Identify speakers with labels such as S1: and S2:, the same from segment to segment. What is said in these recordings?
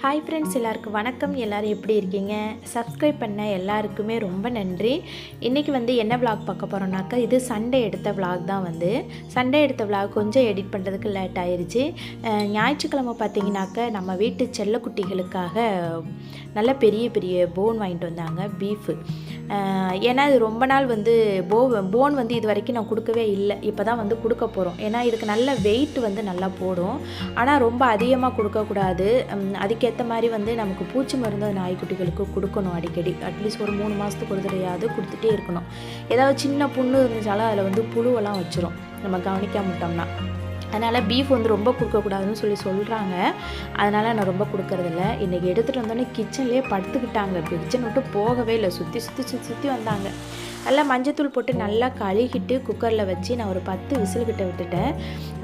S1: Hi friends எல்லாருக்கும் வணக்கம். எல்லோரும் எப்படி இருக்கீங்க? சப்ஸ்கிரைப் பண்ண எல்லாருக்குமே ரொம்ப நன்றி. இன்றைக்கி வந்து என்ன விளாக் பார்க்க போகிறோம்னாக்கா இது சண்டே எடுத்த விளாக் தான் வந்து. சண்டே எடுத்த விளாக் கொஞ்சம் எடிட் பண்ணுறதுக்கு லேட் ஆயிடுச்சு ஞாயிற்றுக்கிழமை பார்த்தீங்கன்னாக்கா நம்ம வீட்டு செல்லக்குட்டிகளுக்காக நல்ல பெரிய பெரிய போன் வாங்கிட்டு வந்தாங்க பீஃபு ஏன்னா இது ரொம்ப நாள் வந்து போ போன் வந்து இது வரைக்கும் நான் கொடுக்கவே இல்லை. இப்போ தான் வந்து கொடுக்க போகிறோம் ஏன்னா இதுக்கு நல்ல வெயிட் வந்து நல்லா போடும். ஆனால் ரொம்ப அதிகமாக கொடுக்கக்கூடாது. அதுக்கு அதுக்கேற்ற மாதிரி வந்து நமக்கு பூச்சி மருந்து நாய்க்குட்டிகளுக்கு கொடுக்கணும் அடிக்கடி. அட்லீஸ்ட் ஒரு மூணு மாதத்துக்கு ஒரு தடையாவது கொடுத்துட்டே இருக்கணும். ஏதாவது சின்ன புண்ணு இருந்துச்சாலும் அதில் வந்து புழுவெல்லாம் வச்சிரும். நம்ம கவனிக்காம விட்டோம்னா. அதனால் பீஃப் வந்து ரொம்ப கொடுக்கக்கூடாதுன்னு சொல்லி சொல்கிறாங்க அதனால் நான் ரொம்ப கொடுக்கறதில்ல. இன்றைக்கி எடுத்துகிட்டு வந்தோடனே கிச்சன்லேயே படுத்துக்கிட்டாங்க. கிச்சன் விட்டு போகவே இல்லை. சுற்றி சுற்றி சுற்றி சுற்றி வந்தாங்க. நல்லா மஞ்சத்தூள் போட்டு நல்லா கழுகிட்டு குக்கரில் வச்சு நான் ஒரு பத்து விசில் கிட்ட விட்டுட்டேன்.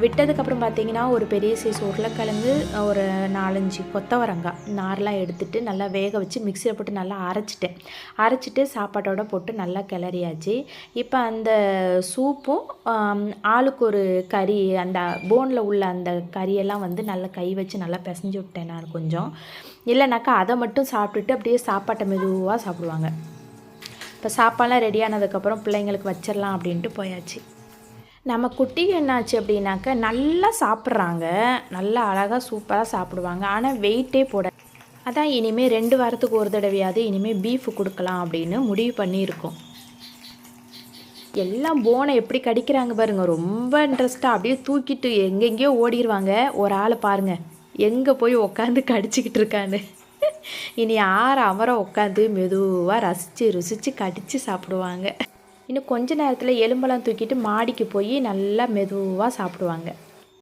S1: விட்டதுக்கப்புறம் பார்த்தீங்கன்னா ஒரு பெரிய சைஸ் உருளைக்கிழங்கு ஒரு நாலஞ்சு கொத்தவரங்காய் நார்லாம் எடுத்துட்டு நல்லா வேக வச்சு மிக்சியில் போட்டு நல்லா அரைச்சிட்டேன். அரைச்சிட்டு சாப்பாட்டோட போட்டு நல்லா கிளறியாச்சு. இப்போ அந்த சூப்பும் ஆளுக்கு ஒரு கறி அந்த போனில் உள்ள அந்த கறியெல்லாம் வந்து நல்லா கை வச்சு நல்லா பிசைஞ்சு விட்டேன் நான் கொஞ்சம். இல்லைனாக்கா அதை மட்டும் சாப்பிட்டுட்டு அப்படியே சாப்பாட்டை மெதுவாக சாப்பிடுவாங்க. இப்போ சாப்பாடுலாம் ரெடியானதுக்கப்புறம் பிள்ளைங்களுக்கு வச்சிடலாம் அப்படின்ட்டு போயாச்சு. நம்ம குட்டிக்கு என்னாச்சு அப்படின்னாக்க நல்லா சாப்பிட்றாங்க. நல்லா அழகாக சூப்பராக சாப்பிடுவாங்க. ஆனால் வெயிட்டே போட அதான் இனிமேல் ரெண்டு வாரத்துக்கு ஒரு தடவையாவது இனிமேல் பீஃப் கொடுக்கலாம் அப்படின்னு முடிவு பண்ணியிருக்கோம். எல்லாம் போனை எப்படி கடிக்கிறாங்க பாருங்கள் ரொம்ப இன்ட்ரெஸ்ட்டாக அப்படியே தூக்கிட்டு எங்கெங்கேயோ ஓடிடுவாங்க ஒரு ஆளை பாருங்கள் எங்கே போய் உக்காந்து கடிச்சிக்கிட்டு இருக்கான்னு. இனி யார் அமரம் உட்காந்து மெதுவாக ரசித்து ருசித்து கடித்து சாப்பிடுவாங்க. இன்னும் கொஞ்ச நேரத்தில் எலும்பெல்லாம் தூக்கிட்டு மாடிக்கு போய் நல்லா மெதுவாக சாப்பிடுவாங்க.